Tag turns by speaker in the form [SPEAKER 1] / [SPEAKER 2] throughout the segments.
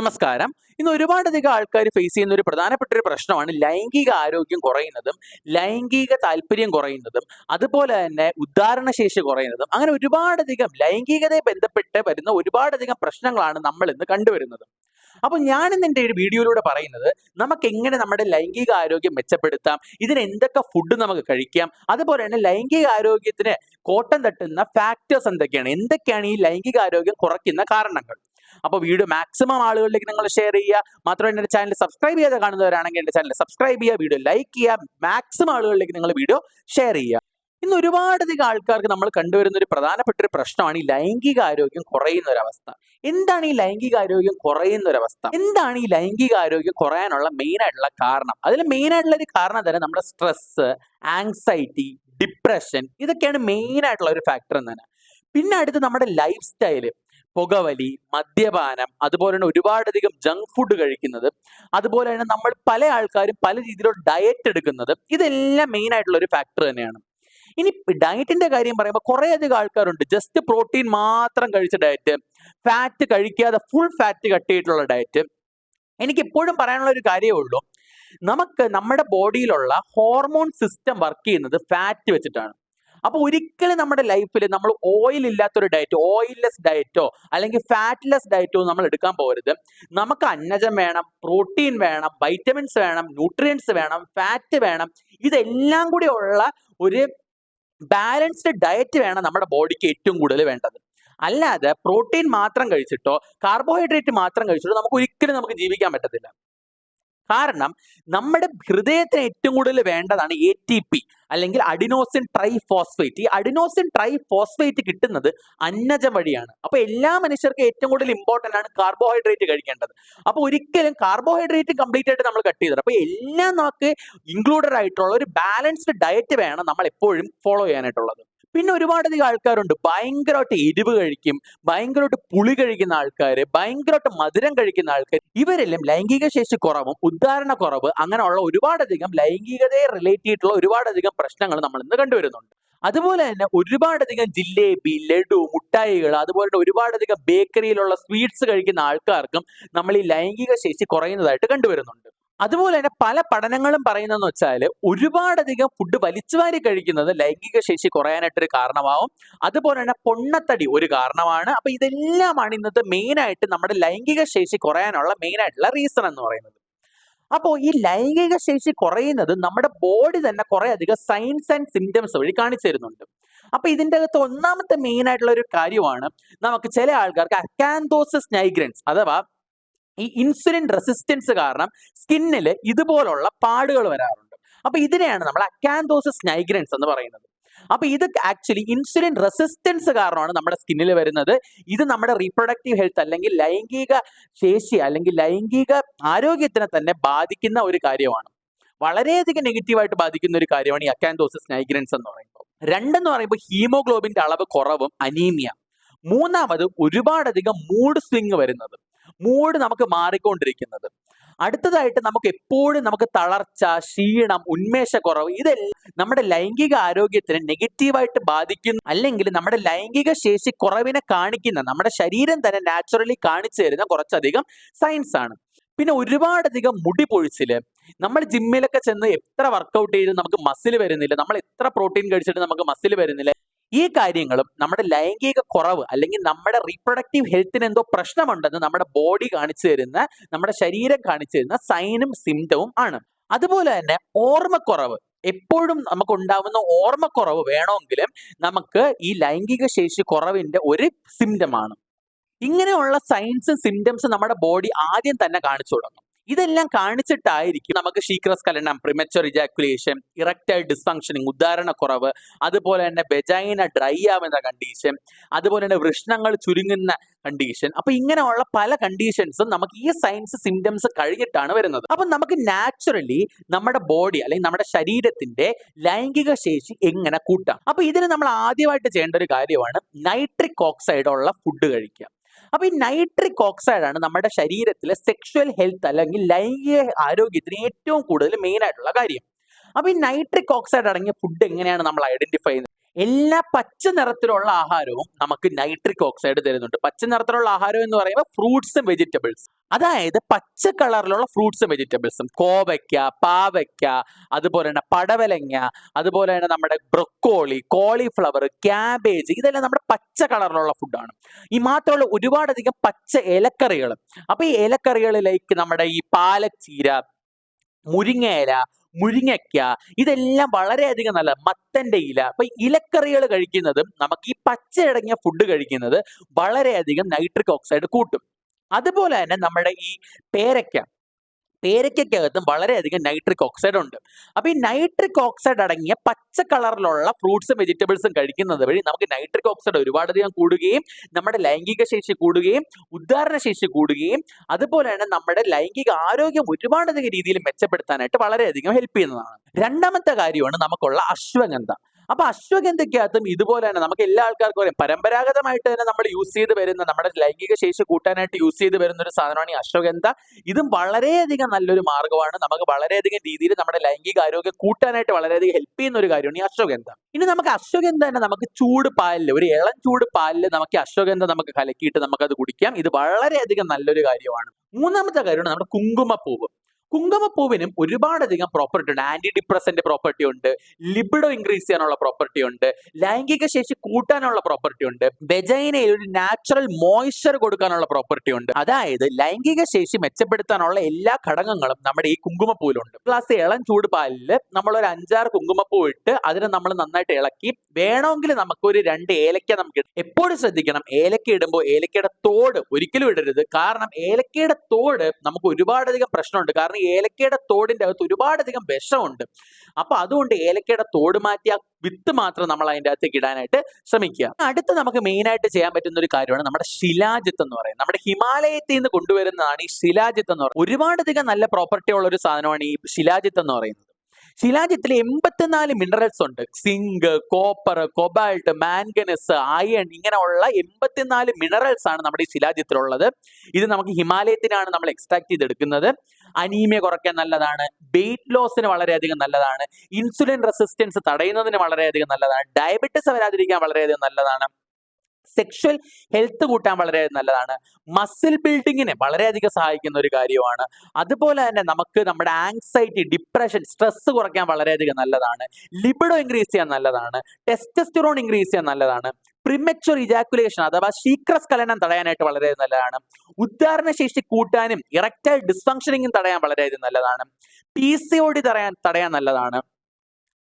[SPEAKER 1] നമസ്കാരം. ഇന്ന് ഒരുപാടധികം ആൾക്കാർ ഫേസ് ചെയ്യുന്ന ഒരു പ്രധാനപ്പെട്ട ഒരു പ്രശ്നമാണ് ലൈംഗിക ആരോഗ്യം കുറയുന്നതും ലൈംഗിക താല്പര്യം കുറയുന്നതും അതുപോലെ തന്നെ ഉദ്ധാരണശേഷി കുറയുന്നതും. അങ്ങനെ ഒരുപാടധികം ലൈംഗികതയെ ബന്ധപ്പെട്ട് വരുന്ന ഒരുപാടധികം പ്രശ്നങ്ങളാണ് നമ്മൾ ഇന്ന് കണ്ടുവരുന്നത്. അപ്പൊ ഞാൻ ഇന്ന് എന്റെ ഒരു വീഡിയോയിലൂടെ പറയുന്നത് നമുക്ക് എങ്ങനെ നമ്മുടെ ലൈംഗിക ആരോഗ്യം മെച്ചപ്പെടുത്താം ഇതിന് എന്തൊക്കെ ഫുഡ് നമുക്ക് കഴിക്കാം അതുപോലെ തന്നെ ലൈംഗിക ആരോഗ്യത്തിന് കോട്ടം തട്ടുന്ന ഫാക്ടേഴ്സ് എന്തൊക്കെയാണ് എന്തൊക്കെയാണ് ഈ ലൈംഗിക ആരോഗ്യം കുറയ്ക്കുന്ന കാരണങ്ങൾ. അപ്പോൾ വീഡിയോ മാക്സിമം ആളുകളിലേക്ക് നിങ്ങൾ ഷെയർ ചെയ്യുക. മാത്രമല്ല എന്റെ ചാനൽ സബ്സ്ക്രൈബ് ചെയ്യാതെ കാണുന്നവരാണെങ്കിൽ എന്റെ ചാനൽ സബ്സ്ക്രൈബ് ചെയ്യുക വീഡിയോ ലൈക്ക് ചെയ്യുക മാക്സിമം ആളുകളിലേക്ക് നിങ്ങൾ വീഡിയോ ഷെയർ ചെയ്യുക. ഇന്ന് ഒരുപാടധികം ആൾക്കാർക്ക് നമ്മൾ കണ്ടുവരുന്ന ഒരു പ്രധാനപ്പെട്ട ഒരു പ്രശ്നമാണ് ഈ ലൈംഗിക ആരോഗ്യം കുറയുന്ന ഒരവസ്ഥ എന്താണ് ഈ ലൈംഗിക ആരോഗ്യം കുറയുന്ന ഒരവസ്ഥ എന്താണ് ഈ ലൈംഗിക ആരോഗ്യം കുറയാനുള്ള മെയിൻ ആയിട്ടുള്ള കാരണം? അതിൽ മെയിൻ ആയിട്ടുള്ള ഒരു കാരണം തന്നെ നമ്മുടെ സ്ട്രെസ് ആങ്സൈറ്റി ഡിപ്രഷൻ ഇതൊക്കെയാണ് മെയിൻ ആയിട്ടുള്ള ഒരു ഫാക്ടർ എന്ന് തന്നെ. പിന്നെ അടുത്ത് നമ്മുടെ ലൈഫ് സ്റ്റൈൽ പുകവലി മദ്യപാനം അതുപോലെ തന്നെ ഒരുപാടധികം ജങ്ക് ഫുഡ് കഴിക്കുന്നത് അതുപോലെ തന്നെ നമ്മൾ പല ആൾക്കാരും പല രീതിയിലുള്ള ഡയറ്റ് എടുക്കുന്നത് ഇതെല്ലാം മെയിൻ ആയിട്ടുള്ള ഒരു ഫാക്ടർ തന്നെയാണ്. ഇനി ഡയറ്റിന്റെ കാര്യം പറയുമ്പോൾ കുറേയധികം ആൾക്കാരുണ്ട്. ജസ്റ്റ് പ്രോട്ടീൻ മാത്രം കഴിച്ച ഡയറ്റ് ഫാറ്റ് കഴിക്കാതെ ഫുൾ ഫാറ്റ് കട്ടിയിട്ടുള്ള ഡയറ്റ് എനിക്ക് എപ്പോഴും പറയാനുള്ള ഒരു കാര്യമേ ഉള്ളൂ. നമുക്ക് നമ്മുടെ ബോഡിയിലുള്ള ഹോർമോൺ സിസ്റ്റം വർക്ക് ചെയ്യുന്നത് ഫാറ്റ് വെച്ചിട്ടാണ്. അപ്പൊ ഒരിക്കലും നമ്മുടെ ലൈഫിൽ നമ്മൾ ഓയിൽ ഇല്ലാത്തൊരു ഡയറ്റ് ഓയിൽലെസ് ഡയറ്റോ അല്ലെങ്കിൽ ഫാറ്റ്ലെസ് ഡയറ്റോ നമ്മൾ എടുക്കാൻ പോകരുത്. നമുക്ക് അന്നജം വേണം പ്രോട്ടീൻ വേണം വൈറ്റമിൻസ് വേണം ന്യൂട്രിയൻസ് വേണം ഫാറ്റ് വേണം. ഇതെല്ലാം കൂടി ഉള്ള ഒരു ബാലൻസ്ഡ് ഡയറ്റ് വേണം നമ്മുടെ ബോഡിക്ക് ഏറ്റവും കൂടുതൽ വേണ്ടത്. അല്ലാതെ പ്രോട്ടീൻ മാത്രം കഴിച്ചിട്ടോ കാർബോഹൈഡ്രേറ്റ് മാത്രം കഴിച്ചിട്ടോ നമുക്ക് ഒരിക്കലും നമുക്ക് ജീവിക്കാൻ പറ്റത്തില്ല. കാരണം നമ്മുടെ ഹൃദയത്തിന് ഏറ്റവും കൂടുതൽ വേണ്ടതാണ് എ ടി പി അല്ലെങ്കിൽ അഡിനോസിൻ ട്രൈ ഫോസ്ഫേറ്റ് ഈ അഡിനോസിൻ ട്രൈ ഫോസ്ഫേറ്റ് കിട്ടുന്നത് അന്നജം വഴിയാണ്. അപ്പൊ എല്ലാ മനുഷ്യർക്കും ഏറ്റവും കൂടുതൽ ഇമ്പോർട്ടന്റ് ആണ് കാർബോഹൈഡ്രേറ്റ് കഴിക്കേണ്ടത്. അപ്പൊ ഒരിക്കലും കാർബോഹൈഡ്രേറ്റ് കംപ്ലീറ്റ് ആയിട്ട് നമ്മൾ കട്ട് ചെയ്തത് അപ്പൊ എല്ലാം നമുക്ക് ഇൻക്ലൂഡഡ് ആയിട്ടുള്ള ഒരു ബാലൻസ്ഡ് ഡയറ്റ് വേണം നമ്മൾ എപ്പോഴും ഫോളോ ചെയ്യാനായിട്ടുള്ളത്. പിന്നെ ഒരുപാടധികം ആൾക്കാരുണ്ട്. ഭയങ്കരമായിട്ട് എരിവ് കഴിക്കും ഭയങ്കരമായിട്ട് പുളി കഴിക്കുന്ന ആൾക്കാർ ഭയങ്കരമായിട്ട് മധുരം കഴിക്കുന്ന ആൾക്കാർ ഇവരെല്ലാം ലൈംഗിക ശേഷി കുറവും ഉദ്ധാരണ കുറവ് അങ്ങനെയുള്ള ഒരുപാടധികം ലൈംഗികതയെ റിലേറ്റ് ചെയ്തിട്ടുള്ള ഒരുപാടധികം പ്രശ്നങ്ങൾ നമ്മൾ ഇന്ന് കണ്ടുവരുന്നുണ്ട്. അതുപോലെ തന്നെ ഒരുപാടധികം ജിലേബി ലഡു മുട്ടായികൾ അതുപോലെ ഒരുപാടധികം ബേക്കറിയിലുള്ള സ്വീറ്റ്സ് കഴിക്കുന്ന ആൾക്കാർക്കും നമ്മൾ ഈ ലൈംഗിക ശേഷി കുറയുന്നതായിട്ട് കണ്ടുവരുന്നുണ്ട്. അതുപോലെ തന്നെ പല പഠനങ്ങളും പറയുന്നതെന്ന് വെച്ചാൽ ഒരുപാടധികം ഫുഡ് വലിച്ചുവാരി കഴിക്കുന്നത് ലൈംഗിക ശേഷി കുറയാനായിട്ടൊരു കാരണമാവും. അതുപോലെ തന്നെ പൊണ്ണത്തടി ഒരു കാരണമാണ്. അപ്പൊ ഇതെല്ലാമാണ് ഇന്നത്തെ മെയിനായിട്ട് നമ്മുടെ ലൈംഗിക ശേഷി കുറയാനുള്ള മെയിനായിട്ടുള്ള റീസൺ എന്ന് പറയുന്നത്. അപ്പോൾ ഈ ലൈംഗിക ശേഷി കുറയുന്നത് നമ്മുടെ ബോഡി തന്നെ കുറെ അധികം സൈൻസ് ആൻഡ് സിംറ്റംസ് വഴി കാണിച്ചു തരുന്നുണ്ട്. അപ്പൊ ഇതിന്റെ അകത്ത് ഒന്നാമത്തെ മെയിൻ ആയിട്ടുള്ള ഒരു കാര്യമാണ് നമുക്ക് ചില ആൾക്കാർക്ക് അക്കാന്തോസിസ് നൈഗ്രൻസ് അഥവാ ഈ ഇൻസുലിൻ റെസിസ്റ്റൻസ് കാരണം സ്കിന്നിൽ ഇതുപോലുള്ള പാടുകൾ വരാറുണ്ട്. അപ്പൊ ഇതിനെയാണ് നമ്മൾ അക്കാന്തോസിസ് നൈഗ്രൻസ് എന്ന് പറയുന്നത്. അപ്പൊ ഇത് ആക്ച്വലി ഇൻസുലിൻ റെസിസ്റ്റൻസ് കാരണമാണ് നമ്മുടെ സ്കിന്നിൽ വരുന്നത്. ഇത് നമ്മുടെ റീപ്രൊഡക്റ്റീവ് ഹെൽത്ത് അല്ലെങ്കിൽ ലൈംഗിക ശേഷി അല്ലെങ്കിൽ ലൈംഗിക ആരോഗ്യത്തിനെ തന്നെ ബാധിക്കുന്ന ഒരു കാര്യമാണ്. വളരെയധികം നെഗറ്റീവായിട്ട് ബാധിക്കുന്ന ഒരു കാര്യമാണ് ഈ അക്കാന്തോസിസ് നൈഗ്രൻസ് എന്ന് പറയുമ്പോൾ രണ്ടെന്ന് പറയുമ്പോൾ ഹീമോഗ്ലോബിന്റെ അളവ് കുറവും അനീമിയ മൂന്നാമത് ഒരുപാടധികം മൂഡ് സ്വിങ് വരുന്നത്. മൂഡ് നമുക്ക് മാറിക്കൊണ്ടിരിക്കുന്നത്. അടുത്തതായിട്ട് നമുക്ക് എപ്പോഴും നമുക്ക് തളർച്ച ക്ഷീണം ഉന്മേഷക്കുറവ് ഇതെല്ലാം നമ്മുടെ ലൈംഗിക ആരോഗ്യത്തിന് നെഗറ്റീവായിട്ട് ബാധിക്കുന്ന അല്ലെങ്കിൽ നമ്മുടെ ലൈംഗിക ശേഷി കുറവിനെ കാണിക്കുന്ന നമ്മുടെ ശരീരം തന്നെ നാച്ചുറലി കാണിച്ചു തരുന്ന കുറച്ചധികം സയൻസ് ആണ്. പിന്നെ ഒരുപാടധികം മുടി പൊഴിച്ചിൽ. നമ്മൾ ജിമ്മിലൊക്കെ ചെന്ന് എത്ര വർക്കൗട്ട് ചെയ്ത് നമുക്ക് മസിൽ വരുന്നില്ല. നമ്മൾ എത്ര പ്രോട്ടീൻ കഴിച്ചിട്ട് നമുക്ക് മസിൽ വരുന്നില്ല. ഈ കാര്യങ്ങളും നമ്മുടെ ലൈംഗിക കുറവ് അല്ലെങ്കിൽ നമ്മുടെ റീപ്രൊഡക്റ്റീവ് ഹെൽത്തിന് എന്തോ പ്രശ്നമുണ്ടെന്ന് നമ്മുടെ ബോഡി കാണിച്ചു തരുന്ന നമ്മുടെ ശരീരം കാണിച്ചു തരുന്ന സൈനും സിംറ്റവും ആണ്. അതുപോലെ തന്നെ ഓർമ്മക്കുറവ്. എപ്പോഴും നമുക്ക് ഉണ്ടാവുന്ന ഓർമ്മക്കുറവ് വേണമെങ്കിലും നമുക്ക് ഈ ലൈംഗിക ശേഷി കുറവിന്റെ ഒരു സിംറ്റമാണ് ഇങ്ങനെയുള്ള സൈൻസും സിംറ്റംസും നമ്മുടെ ബോഡി ആദ്യം തന്നെ കാണിച്ചു തുടങ്ങും. ഇതെല്ലാം കാണിച്ചിട്ടായിരിക്കും നമുക്ക് ശീഘ്രസ്ഖലനം പ്രിമച്ചർ ഇജാക്കുലേഷൻ ഇറക്റ്റൈൽ ഡിസ്ഫങ്ഷനിങ് ഉദാഹരണക്കുറവ് അതുപോലെ തന്നെ ബെജൈന ഡ്രൈ ആവുന്ന കണ്ടീഷൻ അതുപോലെ തന്നെ വൃഷ്ണങ്ങൾ ചുരുങ്ങുന്ന കണ്ടീഷൻ അപ്പൊ ഇങ്ങനെയുള്ള പല കണ്ടീഷൻസും നമുക്ക് ഈ സയൻസ് സിംറ്റംസ് കഴിഞ്ഞിട്ടാണ് വരുന്നത്. അപ്പൊ നമുക്ക് നാച്ചുറലി നമ്മുടെ ബോഡി അല്ലെങ്കിൽ നമ്മുടെ ശരീരത്തിന്റെ ലൈംഗിക ശേഷി എങ്ങനെ കൂട്ടാം? അപ്പൊ ഇതിന് നമ്മൾ ആദ്യമായിട്ട് ചെയ്യേണ്ട ഒരു കാര്യമാണ് നൈട്രിക് ഓക്സൈഡ് ഉള്ള ഫുഡ് കഴിക്കുക. അപ്പൊ ഈ നൈട്രിക് ഓക്സൈഡ് ആണ് നമ്മുടെ ശരീരത്തിലെ സെക്ഷുവൽ ഹെൽത്ത് അല്ലെങ്കിൽ ലൈംഗിക ആരോഗ്യത്തിന് ഏറ്റവും കൂടുതൽ മെയിൻ ആയിട്ടുള്ള കാര്യം. അപ്പൊ ഈ നൈട്രിക് ഓക്സൈഡ് അടങ്ങിയ ഫുഡ് എങ്ങനെയാണ് നമ്മൾ ഐഡന്റിഫൈ ചെയ്യുന്നത്? എല്ലാ പച്ച നിറത്തിലുള്ള ആഹാരവും നമുക്ക് നൈട്രിക് ഓക്സൈഡ് തരുന്നുണ്ട്. പച്ച നിറത്തിലുള്ള ആഹാരം എന്ന് പറയുമ്പോൾ ഫ്രൂട്ട്സും വെജിറ്റബിൾസ് അതായത് പച്ച കളറിലുള്ള ഫ്രൂട്ട്സും വെജിറ്റബിൾസും കോവയ്ക്ക പാവയ്ക്ക അതുപോലെ തന്നെ പടവലങ്ങ അതുപോലെ തന്നെ നമ്മുടെ ബ്രൊക്കോളി കോളിഫ്ലവർ ക്യാബേജ് ഇതെല്ലാം നമ്മുടെ പച്ച കളറിലുള്ള ഫുഡാണ് ഈ മാത്രമല്ല ഒരുപാടധികം പച്ച ഇലക്കറികൾ അപ്പൊ ഈ ഇലക്കറികളിലേക്ക് നമ്മുടെ ഈ പാലച്ചീര മുരിങ്ങയില മുരിങ്ങയ്ക്ക ഇതെല്ലാം വളരെയധികം നല്ല മത്തന്റെ ഇല. അപ്പൊ ഇലക്കറികൾ കഴിക്കുന്നതും നമുക്ക് ഈ പച്ചയടങ്ങിയ ഫുഡ് കഴിക്കുന്നത് വളരെയധികം നൈട്രിക് ഓക്സൈഡ് കൂട്ടും. അതുപോലെ തന്നെ നമ്മുടെ ഈ പേരയ്ക്ക. പേരയ്ക്കകത്തും വളരെയധികം നൈട്രിക് ഓക്സൈഡ് ഉണ്ട്. അപ്പൊ ഈ നൈട്രിക് ഓക്സൈഡ് അടങ്ങിയ പച്ച കളറിലുള്ള ഫ്രൂട്ട്സും വെജിറ്റബിൾസും കഴിക്കുന്നത് വഴി നമുക്ക് നൈട്രിക് ഓക്സൈഡ് ഒരുപാടധികം കൂടുകയും നമ്മുടെ ലൈംഗിക ശേഷി കൂടുകയും ഉദ്ധാരണ ശേഷി കൂടുകയും അതുപോലെ തന്നെ നമ്മുടെ ലൈംഗിക ആരോഗ്യം ഒരുപാടധികം രീതിയിൽ മെച്ചപ്പെടുത്താനായിട്ട് വളരെയധികം ഹെൽപ്പ് ചെയ്യുന്നതാണ്. രണ്ടാമത്തെ കാര്യമാണ് നമുക്കുള്ള അശ്വഗന്ധ. അപ്പൊ അശ്വഗന്ധയ്ക്കകത്തും ഇതുപോലെ തന്നെ നമുക്ക് എല്ലാ ആൾക്കാർക്കും അറിയാം. പരമ്പരാഗതമായിട്ട് തന്നെ നമ്മൾ യൂസ് ചെയ്ത് വരുന്ന നമ്മുടെ ലൈംഗിക ശേഷി കൂട്ടാനായിട്ട് യൂസ് ചെയ്ത് വരുന്ന ഒരു സാധനമാണ് ഈ അശ്വഗന്ധ ഇതും വളരെയധികം നല്ലൊരു മാർഗമാണ് നമുക്ക് വളരെയധികം രീതിയിൽ നമ്മുടെ ലൈംഗിക ആരോഗ്യം കൂട്ടാനായിട്ട് വളരെയധികം ഹെൽപ്പ് ചെയ്യുന്ന ഒരു കാര്യമാണ് ഈ അശ്വഗന്ധ ഇനി നമുക്ക് അശ്വഗന്ധ തന്നെ? നമുക്ക് ചൂട് പാലിൽ ഒരു ഇളം ചൂട് പാലിൽ നമുക്ക് അശ്വഗന്ധ നമുക്ക് കലക്കിയിട്ട് നമുക്കത് കുടിക്കാം. ഇത് വളരെയധികം നല്ലൊരു കാര്യമാണ്. മൂന്നാമത്തെ കാര്യമാണ് നമ്മുടെ കുങ്കുമപ്പൂവ്. കുങ്കുമപ്പൂവിനും ഒരുപാടധികം പ്രോപ്പർട്ടി ഉണ്ട്. ആന്റി ഡിപ്രസന്റ് പ്രോപ്പർട്ടി ഉണ്ട്. ലിബിഡോ ഇൻക്രീസ് ചെയ്യാനുള്ള പ്രോപ്പർട്ടി ഉണ്ട്. ലൈംഗിക ശേഷി കൂട്ടാനുള്ള പ്രോപ്പർട്ടി ഉണ്ട്. വെജൈനയിൽ ഒരു നാച്ചുറൽ മോയ്സ്ചർ കൊടുക്കാനുള്ള പ്രോപ്പർട്ടി ഉണ്ട്. അതായത് ലൈംഗിക ശേഷി മെച്ചപ്പെടുത്താനുള്ള എല്ലാ ഘടകങ്ങളും നമ്മുടെ ഈ കുങ്കുമപ്പൂവിലുണ്ട്. പ്ലസ് ഇളം ചൂട് പാലിൽ നമ്മൾ ഒരു അഞ്ചാറ് കുങ്കുമപ്പൂ ഇട്ട് അതിനെ നമ്മൾ നന്നായിട്ട് ഇളക്കി വേണമെങ്കിൽ നമുക്ക് ഒരു രണ്ട് ഏലക്ക നമുക്ക്. എപ്പോഴും ശ്രദ്ധിക്കണം ഏലക്ക ഇടുമ്പോൾ ഏലക്കയുടെ തോട് ഒരിക്കലും ഇടരുത്. കാരണം ഏലക്കയുടെ തോട് നമുക്ക് ഒരുപാടധികം പ്രശ്നമുണ്ട്. കാരണം ഏലക്കയുടെ തോടിന്റെ അകത്ത് ഒരുപാടധികം വിഷമുണ്ട്. അപ്പൊ അതുകൊണ്ട് ഏലക്കയുടെ തോട് മാറ്റി ആ വിത്ത് മാത്രം നമ്മൾ അതിന്റെ അകത്തേക്ക് ഇടാനായിട്ട് ശ്രമിക്കുക. അടുത്ത് നമുക്ക് മെയിൻ ആയിട്ട് ചെയ്യാൻ പറ്റുന്ന ഒരു കാര്യമാണ് നമ്മുടെ ശിലാജിത്ത് എന്ന് പറയുന്നത്. നമ്മുടെ ഹിമാലയത്തിൽ നിന്ന് കൊണ്ടുവരുന്നതാണ് ഈ ശിലാജിത്ത് എന്ന് പറയുന്നത്. ഒരുപാടധികം നല്ല പ്രോപ്പർട്ടി ഉള്ള ഒരു സാധനമാണ് ഈ ശിലാജിത്ത് എന്ന് പറയുന്നത്. ശിലാജിത്തിൽ എൺപത്തിനാല് മിനറൽസ് ഉണ്ട്. Zinc copper cobalt manganese iron ഇങ്ങനെയുള്ള എൺപത്തിനാല് മിനറൽസ് ആണ് നമ്മുടെ ഈ ശിലാജിത്തിലുള്ളത്. ഇത് നമുക്ക് ഹിമാലയത്തിനാണ് നമ്മൾ എക്സ്ട്രാക്ട് ചെയ്തെടുക്കുന്നത്. അനീമിയ കുറയ്ക്കാൻ നല്ലതാണ്. വെയിറ്റ് ലോസിന് വളരെയധികം നല്ലതാണ്. ഇൻസുലിൻ റെസിസ്റ്റൻസ് തടയുന്നതിന് വളരെയധികം നല്ലതാണ്. ഡയബറ്റിസ് വരാതിരിക്കാൻ വളരെയധികം നല്ലതാണ്. സെക്ഷൽ ഹെൽത്ത് കൂട്ടാൻ വളരെ നല്ലതാണ്. മസിൽ ബിൽഡിങ്ങിന് വളരെയധികം സഹായിക്കുന്ന ഒരു കാര്യമാണ്. അതുപോലെ തന്നെ നമുക്ക് നമ്മുടെ ആങ്സൈറ്റി ഡിപ്രഷൻ സ്ട്രെസ് കുറയ്ക്കാൻ വളരെയധികം നല്ലതാണ്. ലിബിഡോ ഇൻക്രീസ് ചെയ്യാൻ നല്ലതാണ്. ടെസ്റ്റസ്റ്ററോൺ ഇൻക്രീസ് ചെയ്യാൻ നല്ലതാണ്. പ്രിമച്വർ ഇജാക്കുലേഷൻ അഥവാ ശീഘ്രസ്ഖലനം തടയാനായിട്ട് വളരെ നല്ലതാണ്. ഉദ്ധാരണ ശേഷി കൂട്ടാനും ഇറക്റ്റൈൽ ഡിസ്ഫങ്ഷനിങ്ങും തടയാൻ വളരെയധികം നല്ലതാണ്. പി സി ഒ ഡി തടയാൻ തടയാൻ നല്ലതാണ്.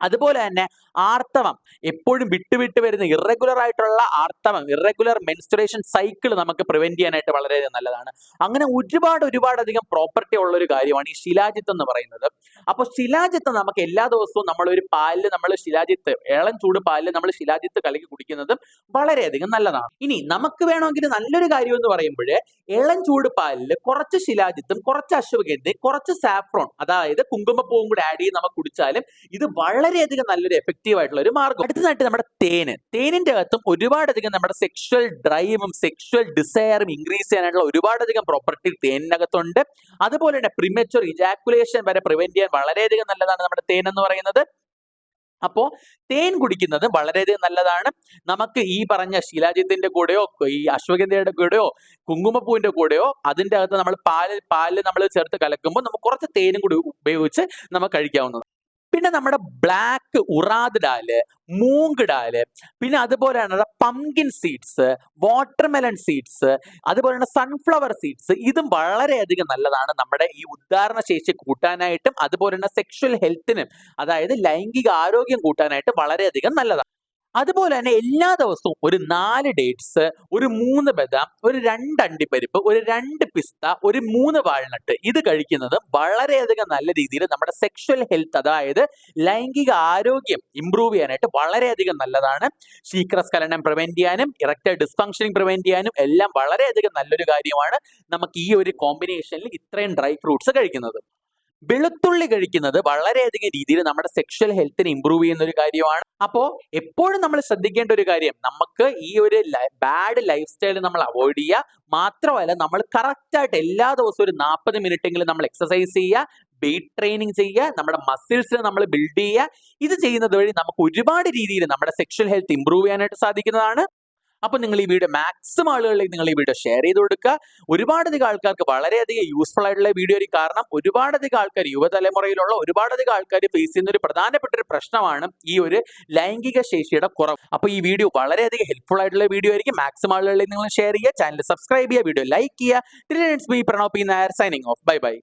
[SPEAKER 1] അതുപോലെ തന്നെ ആർത്തവം. എപ്പോഴും വിട്ടുവിട്ട് വരുന്ന ഇറഗുലർ ആയിട്ടുള്ള ആർത്തവം ഇറഗുലർ മെൻസ്ട്രേഷൻ സൈക്കിൾ നമുക്ക് പ്രിവെന്റ് ചെയ്യാനായിട്ട് വളരെ നല്ലതാണ്. അങ്ങനെ ഒരുപാട് ഒരുപാട് അധികം പ്രോപ്പർട്ടി ഉള്ള ഒരു കാര്യമാണ് ഈ ശിലാജിത്ത് എന്ന് പറയുന്നത്. അപ്പോൾ ശിലാജിത്ത് നമുക്ക് എല്ലാ ദിവസവും നമ്മൾ ഒരു പാലിൽ നമ്മൾ ശിലാജിത്ത് ഏളം ചൂട് പാലിൽ നമ്മൾ ശിലാജിത്ത് കലക്കി കുടിക്കുന്നതും വളരെയധികം നല്ലതാണ്. ഇനി നമുക്ക് വേണമെങ്കിൽ നല്ലൊരു കാര്യം എന്ന് പറയുമ്പോൾ ഇളം ചൂട് പാലിൽ കുറച്ച് ശിലാജിത്തും കുറച്ച് അശ്വഗന്ധി കുറച്ച് സാഫ്രോൺ അതായത് കുങ്കുമപ്പൂവും കൂടി ആഡ് ചെയ്ത് നമുക്ക് കുടിച്ചാലും ഇത് വളരെയധികം നല്ലൊരു എഫക്റ്റീവ് ആയിട്ടുള്ള ഒരു മാർഗം അടുത്തതായിട്ട് നമ്മുടെ തേന്. തേനിന്റെ അകത്തും ഒരുപാടധികം നമ്മുടെ സെക്ഷൽ ഡ്രൈവും സെക്ഷൽ ഡിസയറും ഇൻക്രീസ് ചെയ്യാനായിട്ടുള്ള ഒരുപാടധികം പ്രോപ്പർട്ടി തേനിനകത്തുണ്ട്. അതുപോലെ തന്നെ പ്രിമച്ചുർ ഇജാക്കുലേഷൻ വരെ പ്രിവെന്റ് ചെയ്യാൻ വളരെയധികം നല്ലതാണ് നമ്മുടെ തേൻ എന്ന് പറയുന്നത്. അപ്പോ തേൻ കുടിക്കുന്നത് വളരെയധികം നല്ലതാണ്. നമുക്ക് ഈ പറഞ്ഞ ശിലാജിത്തിന്റെ കൂടെയോ ഈ അശ്വഗന്ധയുടെ കൂടെയോ കുങ്കുമപ്പൂവിന്റെ കൂടെയോ അതിന്റെ അകത്ത് നമ്മൾ പാൽ പാൽ നമ്മൾ ചേർത്ത് കലക്കുമ്പോൾ നമുക്ക് കുറച്ച് തേനും കൂടി ഉപയോഗിച്ച് നമുക്ക് കഴിക്കാവുന്നതാണ്. പിന്നെ നമ്മുടെ ബ്ലാക്ക് ഉറാദ് ഡാൽ മൂങ്ക് ഡാൽ പിന്നെ അതുപോലെ പംകിൻ സീഡ്സ് വാട്ടർമെലൺ സീഡ്സ് അതുപോലെ സൺഫ്ലവർ സീഡ്സ് ഇതും വളരെയധികം നല്ലതാണ് നമ്മുടെ ഈ ഉദ്ധാരണ ശേഷി കൂട്ടാനായിട്ടും അതുപോലെ തന്നെ സെക്ഷൽ ഹെൽത്തിനും അതായത് ലൈംഗിക ആരോഗ്യം കൂട്ടാനായിട്ട് വളരെയധികം നല്ലതാണ് അതുപോലെ തന്നെ എല്ലാ ദിവസവും ഒരു നാല് ഡേറ്റ്സ് ഒരു മൂന്ന് ബദാം ഒരു രണ്ട് അണ്ടിപ്പരിപ്പ് ഒരു രണ്ട് പിസ്ത ഒരു മൂന്ന് വാൾനട്ട്. ഇത് കഴിക്കുന്നത് വളരെയധികം നല്ല രീതിയിൽ നമ്മുടെ സെക്ഷൽ ഹെൽത്ത് അതായത് ലൈംഗിക ആരോഗ്യം ഇംപ്രൂവ് ചെയ്യാനായിട്ട് വളരെയധികം നല്ലതാണ്. ശീക്രസ്ഖലനം പ്രിവെന്റ് ചെയ്യാനും ഇറക്റ്റ് ഡിസ്ഫങ്ഷനിങ് പ്രിവെന്റ് ചെയ്യാനും എല്ലാം വളരെയധികം നല്ലൊരു കാര്യമാണ് നമുക്ക് ഈ ഒരു കോമ്പിനേഷനിൽ ഇത്രയും ഡ്രൈ ഫ്രൂട്ട്സ് കഴിക്കുന്നത്. വെളുത്തുള്ളി കഴിക്കുന്നത് വളരെയധികം രീതിയിൽ നമ്മുടെ സെക്ഷൽ ഹെൽത്തിനെ ഇമ്പ്രൂവ് ചെയ്യുന്ന ഒരു കാര്യമാണ്. അപ്പോ എപ്പോഴും നമ്മൾ ശ്രദ്ധിക്കേണ്ട ഒരു കാര്യം നമുക്ക് ഈ ഒരു ബാഡ് ലൈഫ് സ്റ്റൈൽ നമ്മൾ അവോയ്ഡ് ചെയ്യുക. മാത്രമല്ല നമ്മൾ കറക്റ്റായിട്ട് എല്ലാ ദിവസവും ഒരു നാൽപ്പത് മിനിറ്റ് എങ്കിലും നമ്മൾ എക്സസൈസ് ചെയ്യുക വെയിറ്റ് ട്രെയിനിങ് ചെയ്യുക നമ്മുടെ മസിൽസ് നമ്മൾ ബിൽഡ് ചെയ്യുക. ഇത് ചെയ്യുന്നത് വഴി നമുക്ക് ഒരുപാട് രീതിയിൽ നമ്മുടെ സെക്ഷൽ ഹെൽത്ത് ഇമ്പ്രൂവ് ചെയ്യാനായിട്ട് സാധിക്കുന്നതാണ്. അപ്പൊ നിങ്ങൾ ഈ വീഡിയോ മാക്സിമം ആളുകളിലേക്ക് നിങ്ങൾ ഈ വീഡിയോ ഷെയർ ചെയ്ത് കൊടുക്കുക. ഒരുപാടധികം ആൾക്കാർക്ക് വളരെയധികം യൂസ്ഫുൾ ആയിട്ടുള്ള വീഡിയോ ആയിരിക്കും. കാരണം ഒരുപാടധികം ആൾക്കാർ യുവതലമുറയിലുള്ള ഒരുപാടധികം ആൾക്കാർ ഫേസ് ചെയ്യുന്ന ഒരു പ്രധാനപ്പെട്ട ഒരു പ്രശ്നമാണ് ഈ ഒരു ലൈംഗിക ശേഷിയുടെ കുറവ്. അപ്പൊ ഈ വീഡിയോ വളരെയധികം ഹെൽപ്ഫുൾ ആയിട്ടുള്ള വീഡിയോ ആയിരിക്കും. മാക്സിമം ആളുകളിലേക്ക് നിങ്ങൾ ഷെയർ ചെയ്യുക. ചാനൽ സബ്സ്ക്രൈബ് ചെയ്യുക. വീഡിയോ ലൈക്ക് ചെയ്യുക. Pranop Nair signing off bye bye